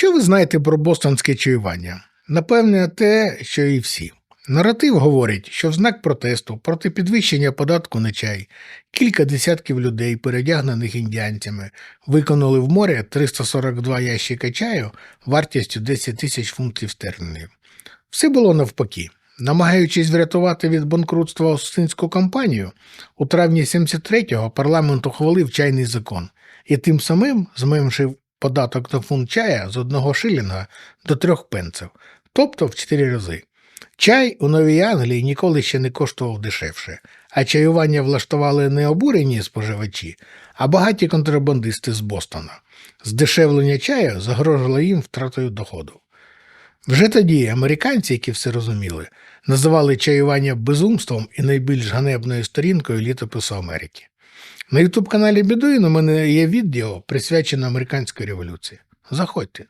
Що ви знаєте про бостонське чаювання? Напевне, те, що і всі. Наратив говорить, що в знак протесту проти підвищення податку на чай кілька десятків людей, передягнених індіанцями, виконали в море 342 ящика чаю вартістю 10 тисяч фунтів стерлінгів. Все було навпаки. Намагаючись врятувати від банкрутства Остинську компанію, у травні 73-го парламент ухвалив чайний закон і тим самим зменшив податок на фунт чая з одного шилінга до трьох пенсів, тобто в чотири рази. Чай у Новій Англії ніколи ще не коштував дешевше, а чаювання влаштували не обурені споживачі, а багаті контрабандисти з Бостона. Здешевлення чаю загрожувало їм втратою доходу. Вже тоді американці, які все розуміли, називали чаювання безумством і найбільш ганебною сторінкою літопису Америки. На ютуб каналі Бідуїн у мене є відео, присвячене американській революції. Заходьте.